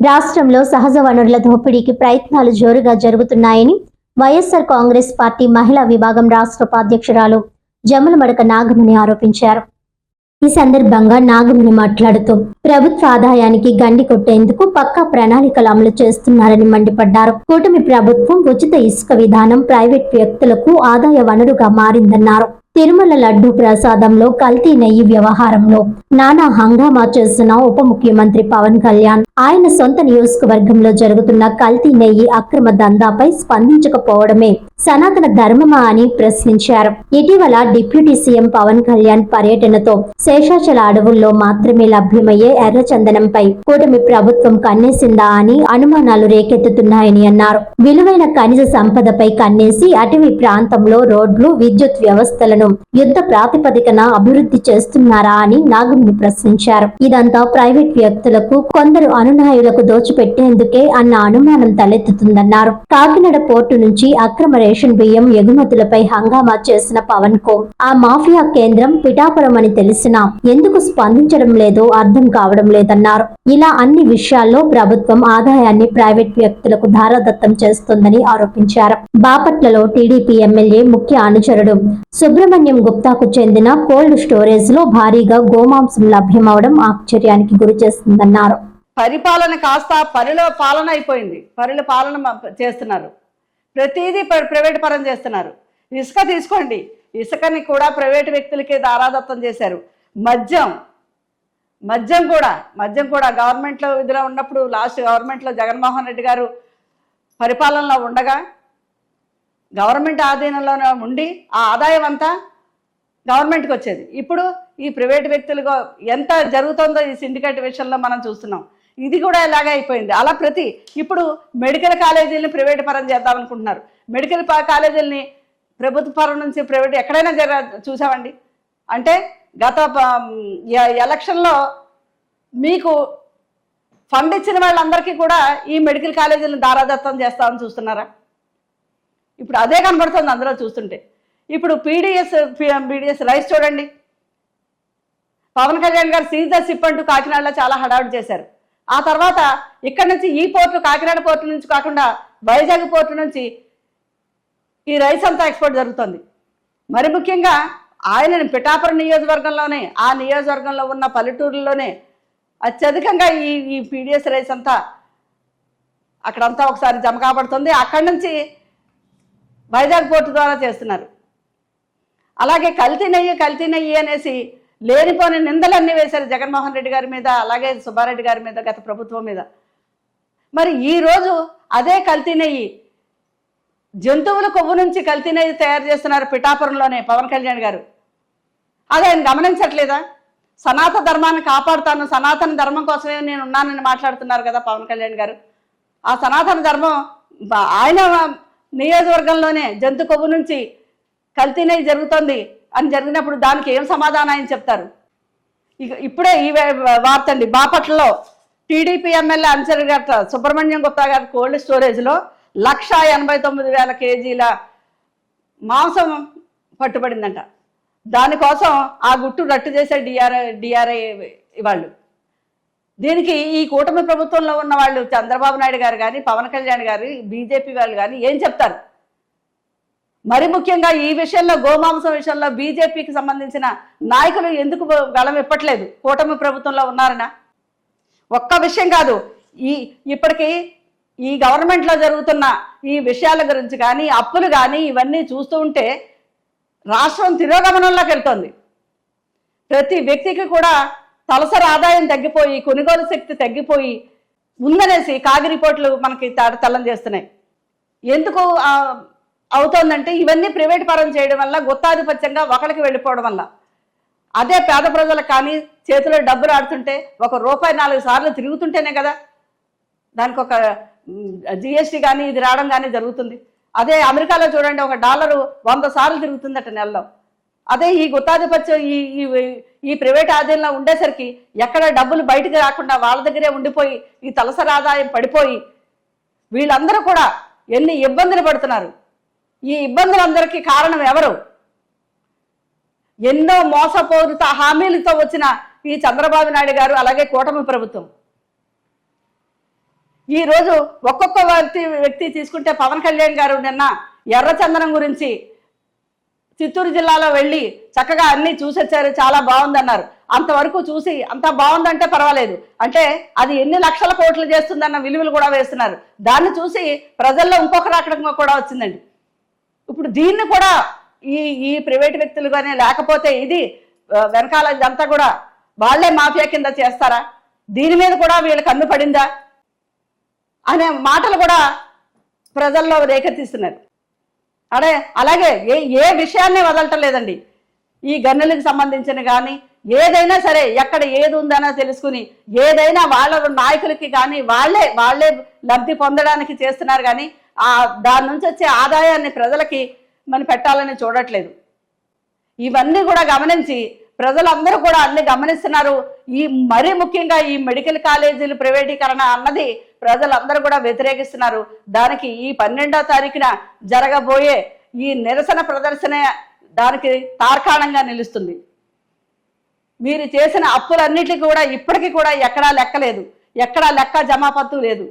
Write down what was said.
రాష్ట్రంలో సహజ వనరుల దోపిడీకి ప్రయత్నాలు జోరుగా జరుగుతున్నాయని వైఎస్ఆర్ కాంగ్రెస్ పార్టీ మహిళా విభాగం రాష్ట్ర ఉపాధ్యక్షురాలు జమలమడక నాగమణి ఆరోపించారు. ఈ సందర్భంగా నాగమణి మాట్లాడుతూ ప్రభుత్వ ఆదాయానికి గండి కొట్టేందుకు పక్కా ప్రణాళికలు అమలు చేస్తున్నారని మండిపడ్డారు. కూటమి ప్రభుత్వం ఉచిత ఇసుక విధానం ప్రైవేట్ వ్యక్తులకు ఆదాయ వనరుగా మారిందన్నారు. తిరుమల లడ్డు ప్రసాదంలో కల్తీ నెయ్యి వ్యవహారంలో నానా హంగామా చేస్తున్న ఉప ముఖ్యమంత్రి పవన్ కళ్యాణ్. ఆయన సొంత నియోజకవర్గంలో జరుగుతున్న కల్తీ నెయ్యి అక్రమ దందాపై స్పందించకపోవడమే సనాతన ధర్మమా అని ప్రశ్నించారు. ఇటీవల డిప్యూటీ సీఎం పవన్ కళ్యాణ్ పర్యటనతో శేషాచల అడవుల్లో మాత్రమే లభ్యమయ్యే ఎర్రచందనంపై కూటమి ప్రభుత్వం కన్నేసిందా అని అనుమానాలు రేకెత్తుతున్నాయని అన్నారు. విలువైన ఖనిజ సంపదపై కన్నేసి అటవీ ప్రాంతంలో రోడ్లు విద్యుత్ వ్యవస్థలను యుద్ధ ప్రాతిపదికన అభివృద్ధి చేస్తున్నారా అని నాగముని ప్రశ్నించారు. ఇదంతా ప్రైవేట్ వ్యక్తులకు కొందరు అనునాయులకు దోచిపెట్టేందుకే అన్న అనుమానం తలెత్తుతుందన్నారు. కాకినాడ పోర్టు నుంచి అక్రమ రేషన్ బియ్యం ఎగుమతులపై హంగామా చేసిన పవన్ కో ఆ మాఫియా కేంద్రం పిఠాపురం అని తెలిసినా ఎందుకు స్పందించడం లేదో అర్థం కావడం లేదన్నారు. ఇలా అన్ని విషయాల్లో ప్రభుత్వం ఆదాయాన్ని ప్రైవేట్ వ్యక్తులకు ధారాదత్తం చేస్తుందని ఆరోపించారు. బాపట్లలో టీడీపీ ఎమ్మెల్యే ముఖ్య అనుచరుడు సుబ్రహ్మణ్యం గుప్తాకు చెందిన కోల్డ్ స్టోరేజ్లో భారీగా గోమాంసం లభ్యమవడం ఆశ్చర్యానికి గురి చేస్తుందన్నారు. పరిపాలన కాస్త పరిలో పాలన అయిపోయింది. పరిల పాలన చేస్తున్నారు. ప్రతిదీ ప్రైవేట్ పరం చేస్తున్నారు. ఇసుక తీసుకోండి. ఇసుకని కూడా ప్రైవేట్ వ్యక్తులకే దారాదత్తం చేశారు. మద్యం మద్యం కూడా మద్యం కూడా గవర్నమెంట్లో ఇదిలో ఉన్నప్పుడు లాస్ట్ గవర్నమెంట్లో జగన్మోహన్ రెడ్డి గారు పరిపాలనలో ఉండగా గవర్నమెంట్ ఆధీనంలోనే ఉండి ఆ ఆదాయం అంతా గవర్నమెంట్కి వచ్చేది. ఇప్పుడు ఈ ప్రైవేట్ వ్యక్తులుగా ఎంత జరుగుతుందో ఈ సిండికేట్ విషయంలో మనం చూస్తున్నాం. ఇది కూడా ఇలాగే అయిపోయింది. అలా ప్రతి ఇప్పుడు మెడికల్ కాలేజీలని ప్రైవేట్ పరం చేద్దాం అనుకుంటున్నారు మెడికల్ కాలేజీలని ప్రభుత్వ పరం నుంచి ప్రైవేట్ ఎక్కడైనా జర చూసామండి? అంటే గత ఎలక్షన్లో మీకు ఫండ్ ఇచ్చిన వాళ్ళందరికీ కూడా ఈ మెడికల్ కాలేజీలను దారాదత్తం చేస్తామని చూస్తున్నారా? ఇప్పుడు అదే కనబడుతుంది అందులో చూస్తుంటే. ఇప్పుడు పీడిఎస్ పీడిఎస్ రైస్ చూడండి. పవన్ కళ్యాణ్ గారు సీజ్ ద సిప్ అంటూ కాకినాడలో చాలా హడావుడి చేశారు. ఆ తర్వాత ఇక్కడ నుంచి ఈ పోర్టు కాకినాడ పోర్టు నుంచి కాకుండా వైజాగ్ పోర్టు నుంచి ఈ రైస్ అంతా ఎక్స్పోర్ట్ జరుగుతుంది. మరి ముఖ్యంగా ఆయన పిఠాపురం నియోజకవర్గంలోనే ఆ నియోజకవర్గంలో ఉన్న పల్లెటూరులోనే అత్యధికంగా ఈ ఈ పీడిఎస్ రైస్ అంతా అక్కడంతా ఒకసారి జమ కాబడుతుంది. అక్కడి నుంచి వైజాగ్ పోర్టు ద్వారా చేస్తున్నారు. అలాగే కల్తీ నెయ్యి కల్తీ నెయ్యి అనేసి లేనిపోని నిందలన్నీ వేశారు జగన్మోహన్ రెడ్డి గారి మీద అలాగే సుబ్బారెడ్డి గారి మీద గత ప్రభుత్వం మీద. మరి ఈరోజు అదే కల్తీ నెయ్యి జంతువుల కొవ్వు నుంచి కల్తీ నెయ్యి తయారు చేస్తున్నారు పిఠాపురంలోనే పవన్ కళ్యాణ్ గారు. అదే ఆయన గమనించట్లేదా? సనాతన ధర్మాన్ని కాపాడుతాను సనాతన ధర్మం కోసమే నేను ఉన్నానని మాట్లాడుతున్నారు కదా పవన్ కళ్యాణ్ గారు. ఆ సనాతన ధర్మం ఆయన నియోజకవర్గంలోనే జంతు కొవ్వు నుంచి కల్తీనే జరుగుతుంది అని జరిగినప్పుడు దానికి ఏం సమాధానం అని చెప్తారు? ఇక ఇప్పుడే ఈ వార్త అండి. బాపట్లలో టీడీపీ ఎమ్మెల్యే అంచర్ గట్ట సుబ్రహ్మణ్యం గుప్తా గారి కోల్డ్ స్టోరేజ్లో లక్ష ఎనభై తొమ్మిది వేల కేజీల మాంసం పట్టుబడిందంట. దానికోసం ఆ గుట్టు రట్టు చేసే డిఆర్ఐ డిఆర్ఐ వాళ్ళు. దీనికి ఈ కూటమి ప్రభుత్వంలో ఉన్న వాళ్ళు చంద్రబాబు నాయుడు గారు కానీ పవన్ కళ్యాణ్ గారు బీజేపీ వాళ్ళు కానీ ఏం చెప్తారు? మరి ముఖ్యంగా ఈ విషయంలో గోమాంసం విషయంలో బీజేపీకి సంబంధించిన నాయకులు ఎందుకు గళం ఇప్పట్లేదు కూటమి ప్రభుత్వంలో ఉన్నారనా? ఒక్క విషయం కాదు. ఈ ఇప్పటికీ ఈ గవర్నమెంట్లో జరుగుతున్న ఈ విషయాల గురించి కానీ అప్పులు కానీ ఇవన్నీ చూస్తూ ఉంటే రాష్ట్రం తిరోగమనంలోకి వెళ్తోంది. ప్రతి వ్యక్తికి కూడా తలసరి ఆదాయం తగ్గిపోయి కొనుగోలు శక్తి తగ్గిపోయి ఉందనేసి కాగి రిపోర్ట్లు మనకి తాడ- తెల్లం చేస్తున్నాయి. ఎందుకు అవుతోందంటే ఇవన్నీ ప్రైవేట్ పరం చేయడం వల్ల గుత్తాధిపత్యంగా ఒకరికి వెళ్ళిపోవడం వల్ల. అదే పేద ప్రజలకు కానీ చేతిలో డబ్బులు ఆడుతుంటే ఒక రూపాయి నాలుగు సార్లు తిరుగుతుంటేనే కదా దానికి ఒక జిఎస్టీ కానీ ఇది రావడం కానీ జరుగుతుంది. అదే అమెరికాలో చూడండి ఒక డాలరు వంద సార్లు తిరుగుతుందట నెలలో. అదే ఈ గుత్తాధిపత్యం ఈ ఈ ఈ ప్రైవేట్ ఆధీనంలో ఉండేసరికి ఎక్కడ డబ్బులు బయటకు రాకుండా వాళ్ళ దగ్గరే ఉండిపోయి ఈ తలసరి ఆదాయం పడిపోయి వీళ్ళందరూ కూడా ఎన్ని ఇబ్బందులు పడుతున్నారు. ఈ ఇబ్బందులందరికీ కారణం ఎవరు? ఎన్నో మోసపూరిత హామీలతో వచ్చిన ఈ చంద్రబాబు నాయుడు గారు అలాగే కూటమి ప్రభుత్వం. ఈ రోజు ఒక్కొక్క వ్యక్తి వ్యక్తి తీసుకుంటే పవన్ కళ్యాణ్ గారు నిన్న ఎర్రచందనం గురించి చిత్తూరు జిల్లాలో వెళ్ళి చక్కగా అన్నీ చూసొచ్చారు చాలా బాగుందన్నారు. అంతవరకు చూసి అంత బాగుందంటే పర్వాలేదు. అంటే అది ఎన్ని లక్షల కోట్లు చేస్తుందన్న విలువలు కూడా వేస్తున్నారు. దాన్ని చూసి ప్రజల్లో ఇంకొక రాకడం కూడా వచ్చిందండి. ఇప్పుడు దీన్ని కూడా ఈ ఈ ప్రైవేట్ వ్యక్తులు కానీ లేకపోతే ఇది వెనకాల ఇదంతా కూడా వాళ్ళే మాఫియా కింద చేస్తారా? దీని మీద కూడా వీళ్ళకి కన్ను పడిందా? అనే మాటలు కూడా ప్రజల్లో రేకెత్తిస్తున్నారు. అడే అలాగే ఏ ఏ విషయాన్ని వదలటం లేదండి ఈ గన్నులకు సంబంధించిన కానీ ఏదైనా సరే ఎక్కడ ఏది ఉందనో తెలుసుకుని ఏదైనా వాళ్ళ నాయకులకి కానీ వాళ్ళే వాళ్ళే లబ్ధి పొందడానికి చేస్తున్నారు కానీ ఆ దాని నుంచి వచ్చే ఆదాయాన్ని ప్రజలకి మనం పెట్టాలని చూడట్లేదు. ఇవన్నీ కూడా గమనించి ప్రజలందరూ కూడా అన్ని గమనిస్తున్నారు. ఈ మరీ ముఖ్యంగా ఈ మెడికల్ కాలేజీలు ప్రైవేటీకరణ అన్నది ప్రజలందరూ కూడా వ్యతిరేకిస్తున్నారు. దానికి ఈ పన్నెండో తారీఖున జరగబోయే ఈ నిరసన ప్రదర్శన దానికి తార్కాణంగా నిలుస్తుంది. మీరు చేసిన అప్పులన్నిటికీ కూడా ఇప్పటికీ కూడా ఎక్కడా లెక్కలేదు. ఎక్కడా లెక్క జమాపత్తు లేదు.